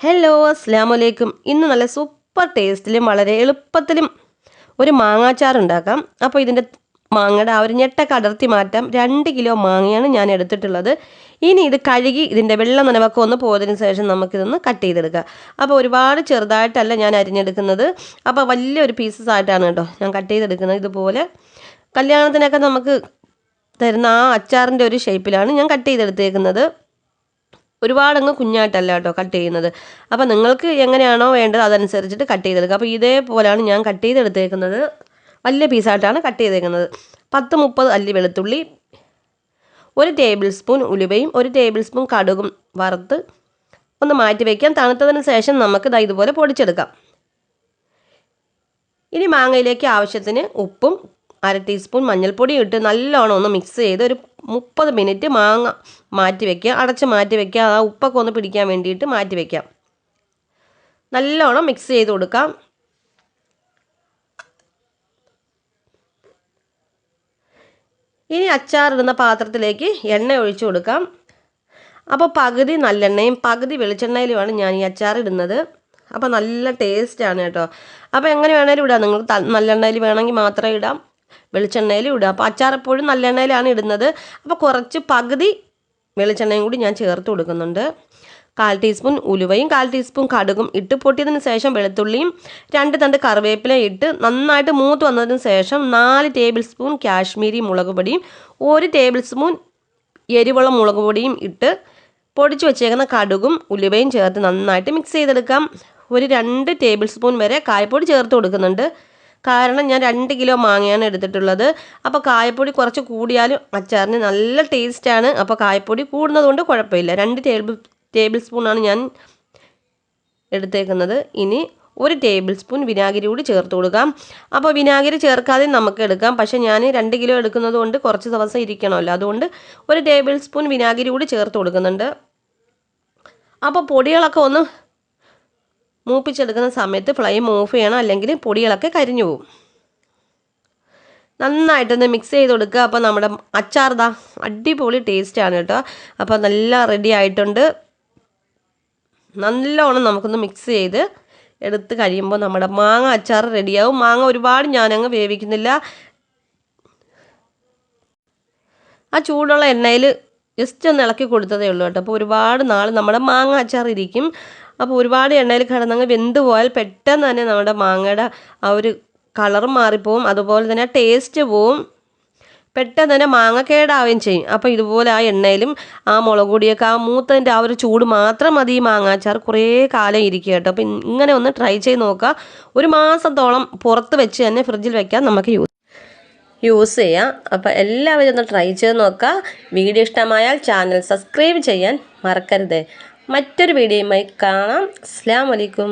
Hello അസ്സാം വലൈക്കും ഇന്ന് നല്ല സൂപ്പർ ടേസ്റ്റിലും വളരെ എളുപ്പത്തിലും ഒരു മാങ്ങാച്ചാർ ഉണ്ടാക്കാം. അപ്പോൾ ഇതിന്റെ മാങ്ങയുടെ ആ ഒരു ഞെട്ടൊക്കെ അടർത്തി മാറ്റാം രണ്ട് കിലോ മാങ്ങയാണ് ഞാൻ എടുത്തിട്ടുള്ളത്. ഇനി ഇത് കഴുകി ഇതിന്റെ വെള്ളം നനവൊക്കെ ഒന്ന് പോയതിന് ശേഷം നമുക്കിതൊന്ന് കട്ട് ചെയ്തെടുക്കാം. അപ്പോൾ ഒരുപാട് ചെറുതായിട്ടല്ല ഞാൻ അരിഞ്ഞെടുക്കുന്നത്. അപ്പോൾ വലിയൊരു പീസസ് ആയിട്ടാണ് കേട്ടോ ഞാൻ കട്ട് ചെയ്തെടുക്കുന്നത് ഇതുപോലെ. കല്യാണത്തിനൊക്കെ നമുക്ക് തരുന്ന ആ അച്ചാറിന്റെ ഒരു ഷേപ്പിലാണ് ഞാൻ കട്ട് ചെയ്തെടുത്തേക്കുന്നത്. ഒരുപാടങ്ങ് കുഞ്ഞായിട്ടല്ല കേട്ടോ കട്ട് ചെയ്യുന്നത്. അപ്പോൾ നിങ്ങൾക്ക് എങ്ങനെയാണോ വേണ്ടത് അതനുസരിച്ചിട്ട് കട്ട് ചെയ്തെടുക്കുക. അപ്പോൾ ഇതേപോലെയാണ് ഞാൻ കട്ട് ചെയ്തെടുത്തേക്കുന്നത്. വലിയ പീസായിട്ടാണ് കട്ട് ചെയ്തേക്കുന്നത്. പത്ത് മുപ്പത് അല്ലി വെളുത്തുള്ളി ഒരു ടേബിൾ സ്പൂൺ ഉലുവയും ഒരു ടേബിൾ സ്പൂൺ കടുകും വറുത്ത് ഒന്ന് മാറ്റി വയ്ക്കാം തണുത്തതിന് ശേഷം നമുക്ക് ദാ ഇതുപോലെ പൊടിച്ചെടുക്കാം. ഇനി മാങ്ങയിലേക്ക് ആവശ്യത്തിന് ഉപ്പും അര ടീസ്പൂൺ മഞ്ഞൾപ്പൊടിയും ഇട്ട് നല്ലോണം ഒന്ന് മിക്സ് ചെയ്ത് ഒരു മുപ്പത് മിനിറ്റ് മാങ്ങ മാറ്റി വയ്ക്കുക അടച്ച് മാറ്റി വയ്ക്കുക ആ ഉപ്പൊക്കെ ഒന്ന് പിടിക്കാൻ വേണ്ടിയിട്ട് മാറ്റി വയ്ക്കാം നല്ലോണം മിക്സ് ചെയ്ത് കൊടുക്കാം. ഇനി അച്ചാറിടുന്ന പാത്രത്തിലേക്ക് എണ്ണ ഒഴിച്ചു കൊടുക്കാം. അപ്പോൾ പകുതി നല്ലെണ്ണയും പകുതി വെളിച്ചെണ്ണയിലുമാണ് ഞാൻ ഈ അച്ചാർ ഇടുന്നത്. അപ്പോൾ നല്ല ടേസ്റ്റാണ് കേട്ടോ. അപ്പോൾ എങ്ങനെ വേണേലും ഇടാം. നിങ്ങൾ നല്ലെണ്ണയിൽ വേണമെങ്കിൽ മാത്രമേ ഇടാം. വെളിച്ചെണ്ണയിലും ഇടുക. അപ്പോൾ അച്ചാർ എപ്പോഴും നല്ലെണ്ണയിലാണ് ഇടുന്നത്. അപ്പോൾ കുറച്ച് പകുതി വെളിച്ചെണ്ണയും കൂടി ഞാൻ ചേർത്ത് കൊടുക്കുന്നുണ്ട്. കാൽ ടീസ്പൂൺ ഉലുവയും കാൽ ടീസ്പൂൺ കടുകും ഇട്ട് പൊട്ടിയതിന് ശേഷം വെളുത്തുള്ളിയും രണ്ട് തണ്ട് കറിവേപ്പില ഇട്ട് നന്നായിട്ട് മൂത്ത് വന്നതിന് ശേഷം നാല് ടേബിൾ സ്പൂൺ കാശ്മീരി മുളക് പൊടിയും ഒരു ടേബിൾ സ്പൂൺ എരിവുള്ള മുളക് പൊടിയും ഇട്ട് പൊടിച്ച് വെച്ചേക്കുന്ന കടുകും ഉലുവയും ചേർത്ത് നന്നായിട്ട് മിക്സ് ചെയ്തെടുക്കാം. ഒരു രണ്ട് ടേബിൾ സ്പൂൺ വരെ കായപ്പൊടി ചേർത്ത് കൊടുക്കുന്നുണ്ട്. കാരണം ഞാൻ രണ്ട് കിലോ മാങ്ങയാണ് എടുത്തിട്ടുള്ളത്. അപ്പോൾ കായപ്പൊടി കുറച്ച് കൂടിയാലും അച്ചാറിന് നല്ല ടേസ്റ്റാണ് അപ്പോൾ കായപ്പൊടി കൂടുന്നതുകൊണ്ട് കുഴപ്പമില്ല. രണ്ട് ടേബിൾ ടേബിൾ സ്പൂണാണ് ഞാൻ എടുത്തേക്കുന്നത്. ഇനി ഒരു ടേബിൾ സ്പൂൺ വിനാഗിരി കൂടി ചേർത്ത് കൊടുക്കാം. അപ്പോൾ വിനാഗിരി ചേർക്കാതെ നമുക്ക് എടുക്കാം. പക്ഷേ ഞാൻ രണ്ട് കിലോ എടുക്കുന്നത് കൊണ്ട് കുറച്ച് ദിവസം ഇരിക്കണമല്ലോ. അതുകൊണ്ട് ഒരു ടേബിൾ സ്പൂൺ വിനാഗിരി കൂടി ചേർത്ത് കൊടുക്കുന്നുണ്ട്. അപ്പോൾ പൊടികളൊക്കെ ഒന്ന് മൂപ്പിച്ചെടുക്കുന്ന സമയത്ത് ഫ്ലെയിം ഓഫ് ചെയ്യണം. അല്ലെങ്കിൽ പൊടികളൊക്കെ കരിഞ്ഞു പോകും. നന്നായിട്ടൊന്ന് മിക്സ് ചെയ്ത് കൊടുക്കുക. അപ്പോൾ നമ്മുടെ അച്ചാർ ദാ അടിപൊളി ടേസ്റ്റാണ് കേട്ടോ. അപ്പോൾ നല്ല റെഡി ആയിട്ടുണ്ട്. നല്ലോണം നമുക്കൊന്ന് മിക്സ് ചെയ്ത് എടുത്ത് കഴിയുമ്പോൾ നമ്മുടെ മാങ്ങ അച്ചാർ റെഡിയാവും മാങ്ങ ഒരുപാട് ഞാനങ്ങ് വേവിക്കുന്നില്ല. ആ ചൂടുള്ള എണ്ണയിൽ ജസ്റ്റ് ഒന്ന് ഇളക്കി കൊടുത്തതേ ഉള്ളൂ കേട്ടോ. അപ്പോൾ ഒരുപാട് നാൾ നമ്മുടെ മാങ്ങ അച്ചാർ ഇരിക്കും. അപ്പോൾ ഒരുപാട് എണ്ണയിൽ കിടന്നങ്ങ് വെന്ത് പോയാൽ പെട്ടെന്ന് തന്നെ നമ്മുടെ മാങ്ങയുടെ ആ ഒരു കളർ മാറിപ്പോവും. അതുപോലെ തന്നെ ടേസ്റ്റ് പോവും. പെട്ടെന്ന് തന്നെ മാങ്ങ കേടാവുകയും ചെയ്യും. അപ്പോൾ ഇതുപോലെ ആ എണ്ണയിലും ആ മുളക് പൊടിയൊക്കെ ആ മൂത്തതിന്റെ ആ ഒരു ചൂട് മാത്രം മതി ഈ മാങ്ങാച്ചാർ. കുറേ കാലം ഇരിക്കുക കേട്ടോ. അപ്പോൾ ഇങ്ങനെ ഒന്ന് ട്രൈ ചെയ്ത് നോക്കുക. ഒരു മാസത്തോളം പുറത്ത് വെച്ച് തന്നെ ഫ്രിഡ്ജിൽ വെക്കാൻ നമുക്ക് യൂസ് യൂസ് ചെയ്യാം. അപ്പോൾ എല്ലാവരും ഒന്ന് ട്രൈ ചെയ്ത് നോക്കുക. വീഡിയോ ഇഷ്ടമായാൽ ചാനൽ സബ്സ്ക്രൈബ് ചെയ്യാൻ മറക്കരുത്. മറ്റൊരു വീഡിയോയുമായി കാണാം. അസ്സാം വലൈക്കും